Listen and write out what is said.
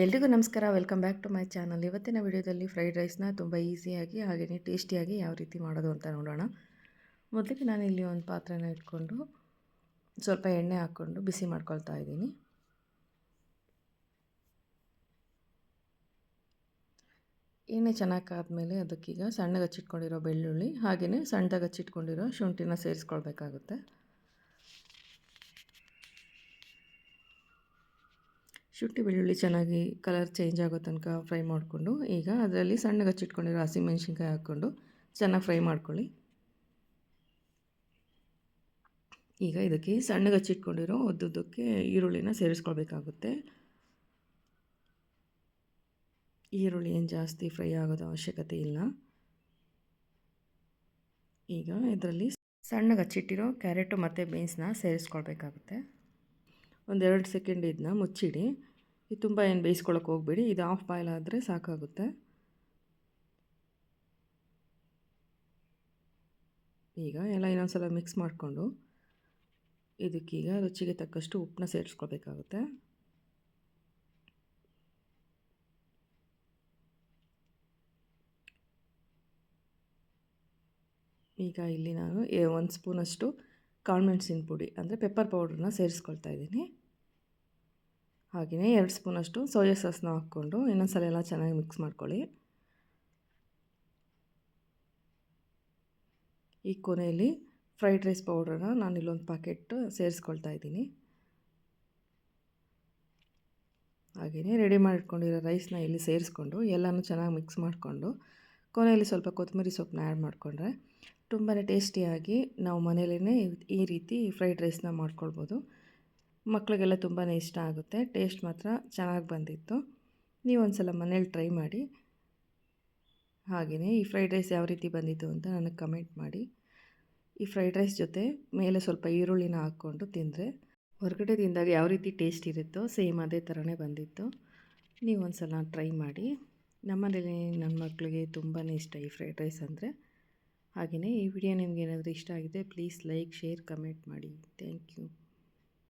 ಎಲ್ರಿಗೂ ನಮಸ್ಕಾರ. Welcome back to my channel. ಇವತ್ತಿನ ವಿಡಿಯೋದಲ್ಲಿ ಫ್ರೈಡ್ ರೈಸ್ನ ತುಂಬ ಈಸಿಯಾಗಿ ಹಾಗೆಯೇ ಟೇಸ್ಟಿಯಾಗಿ ಯಾವ ರೀತಿ ಮಾಡೋದು ಅಂತ ನೋಡೋಣ. ಮೊದಲಿಗೆ ನಾನು ಇಲ್ಲಿ ಒಂದು ಪಾತ್ರೆನ ಇಟ್ಕೊಂಡು ಸ್ವಲ್ಪ ಎಣ್ಣೆ ಹಾಕ್ಕೊಂಡು ಬಿಸಿ ಮಾಡ್ಕೊಳ್ತಾ ಇದ್ದೀನಿ. ಎಣ್ಣೆ ಚೆನ್ನಾಗಿ ಆದಮೇಲೆ ಅದಕ್ಕೀಗ ಸಣ್ಣಗೆ ಹಚ್ಚಿಟ್ಕೊಂಡಿರೋ ಬೆಳ್ಳುಳ್ಳಿ ಹಾಗೆಯೇ ಸಣ್ಣದಾಗಿ ಹಚ್ಚಿಟ್ಕೊಂಡಿರೋ ಶುಂಠಿನ ಸೇರಿಸ್ಕೊಳ್ಬೇಕಾಗುತ್ತೆ. ಶುಂಠಿ ಬೆಳ್ಳುಳ್ಳಿ ಚೆನ್ನಾಗಿ ಕಲರ್ ಚೇಂಜ್ ಆಗೋ ತನಕ ಫ್ರೈ ಮಾಡಿಕೊಂಡು, ಈಗ ಅದರಲ್ಲಿ ಸಣ್ಣಗೆ ಹಚ್ಚಿಟ್ಕೊಂಡಿರೋ ಹಸಿಮೆಣ್ಸಿನ್ಕಾಯಿ ಹಾಕ್ಕೊಂಡು ಚೆನ್ನಾಗಿ ಫ್ರೈ ಮಾಡ್ಕೊಳ್ಳಿ. ಈಗ ಇದಕ್ಕೆ ಸಣ್ಣಗೆ ಹಚ್ಚಿಟ್ಕೊಂಡಿರೋ ಉದ್ದುದ್ದಕ್ಕೆ ಈರುಳ್ಳಿನ ಸೇರಿಸ್ಕೊಳ್ಬೇಕಾಗುತ್ತೆ. ಈರುಳ್ಳಿ ಏನು ಜಾಸ್ತಿ ಫ್ರೈ ಆಗೋದು ಅವಶ್ಯಕತೆ ಇಲ್ಲ. ಈಗ ಇದರಲ್ಲಿ ಸಣ್ಣಗೆ ಹಚ್ಚಿಟ್ಟಿರೋ ಕ್ಯಾರೆಟು ಮತ್ತು ಬೀನ್ಸ್ನ ಸೇರಿಸ್ಕೊಳ್ಬೇಕಾಗುತ್ತೆ. ಒಂದೆರಡು ಸೆಕೆಂಡ್ ಇದನ್ನ ಮುಚ್ಚಿಡಿ. ಇದು ತುಂಬ ಏನು ಬೇಯಿಸ್ಕೊಳಕ್ಕೆ ಹೋಗಬೇಡಿ. ಇದು ಆಫ್ ಬಾಯ್ಲ್ ಆದರೆ ಸಾಕಾಗುತ್ತೆ. ಈಗ ಎಲ್ಲ ಇನ್ನೊಂದು ಸಲ ಮಿಕ್ಸ್ ಮಾಡಿಕೊಂಡು ಇದಕ್ಕೀಗ ರುಚಿಗೆ ತಕ್ಕಷ್ಟು ಉಪ್ಪನ್ನ ಸೇರಿಸ್ಕೊಳ್ಬೇಕಾಗುತ್ತೆ ಈಗ ಇಲ್ಲಿ ನಾನು ಒಂದು ಸ್ಪೂನಷ್ಟು ಕಾಳುಮೆಣಸಿನ ಪುಡಿ ಅಂದರೆ ಪೆಪ್ಪರ್ ಪೌಡ್ರನ್ನ ಸೇರಿಸ್ಕೊಳ್ತಾ ಇದ್ದೀನಿ. ಹಾಗೆಯೇ ಎರಡು ಸ್ಪೂನಷ್ಟು ಸೋಯಾ ಸಾಸ್ನ ಹಾಕ್ಕೊಂಡು ಇನ್ನೊಂದ್ಸಲ ಎಲ್ಲ ಚೆನ್ನಾಗಿ ಮಿಕ್ಸ್ ಮಾಡ್ಕೊಳ್ಳಿ. ಈ ಕೊನೆಯಲ್ಲಿ ಫ್ರೈಡ್ ರೈಸ್ ಪೌಡ್ರನ್ನ ನಾನು ಇಲ್ಲೊಂದು ಪ್ಯಾಕೆಟ್ ಸೇರಿಸ್ಕೊಳ್ತಾ ಇದ್ದೀನಿ. ಹಾಗೆಯೇ ರೆಡಿ ಮಾಡಿಟ್ಕೊಂಡಿರೋ ರೈಸ್ನ ಇಲ್ಲಿ ಸೇರಿಸ್ಕೊಂಡು ಎಲ್ಲನೂ ಚೆನ್ನಾಗಿ ಮಿಕ್ಸ್ ಮಾಡಿಕೊಂಡು ಕೊನೆಯಲ್ಲಿ ಸ್ವಲ್ಪ ಕೊತ್ತಂಬರಿ ಸೊಪ್ಪನ್ನ ಆ್ಯಡ್ ಮಾಡಿಕೊಂಡ್ರೆ ತುಂಬಾ ಟೇಸ್ಟಿಯಾಗಿ ನಾವು ಮನೇಲೇ ಈ ರೀತಿ ಫ್ರೈಡ್ ರೈಸ್ನ ಮಾಡ್ಕೊಳ್ಬೋದು. ಮಕ್ಕಳಿಗೆಲ್ಲ ತುಂಬಾ ಇಷ್ಟ ಆಗುತ್ತೆ. ಟೇಸ್ಟ್ ಮಾತ್ರ ಚೆನ್ನಾಗಿ ಬಂದಿತ್ತು. ನೀವು ಒಂದು ಸಲ ಮನೇಲಿ ಟ್ರೈ ಮಾಡಿ. ಹಾಗೆಯೇ ಈ ಫ್ರೈಡ್ ರೈಸ್ ಯಾವ ರೀತಿ ಬಂದಿತ್ತು ಅಂತ ನನಗೆ ಕಮೆಂಟ್ ಮಾಡಿ. ಈ ಫ್ರೈಡ್ ರೈಸ್ ಜೊತೆ ಮೇಲೆ ಸ್ವಲ್ಪ ಈರುಳ್ಳಿನ ಹಾಕ್ಕೊಂಡು ತಿಂದರೆ ಹೊರಗಡೆ ತಿಂದಾಗ ಯಾವ ರೀತಿ ಟೇಸ್ಟ್ ಇರುತ್ತೋ ಸೇಮ್ ಅದೇ ಥರನೇ ಬಂದಿತ್ತು. ನೀವು ಒಂದು ಸಲ ಟ್ರೈ ಮಾಡಿ. ನಮ್ಮನೇಲಿ ನನ್ನ ಮಕ್ಕಳಿಗೆ ತುಂಬಾ ಇಷ್ಟ ಈ ಫ್ರೈಡ್ ರೈಸ್ ಅಂದರೆ. ಹಾಗೆಯೇ ಈ ವಿಡಿಯೋ ನಿಮಗೇನಾದರೂ ಇಷ್ಟ ಆಗಿದೆ ಪ್ಲೀಸ್ ಲೈಕ್ ಶೇರ್ ಕಮೆಂಟ್ ಮಾಡಿ. Thank you.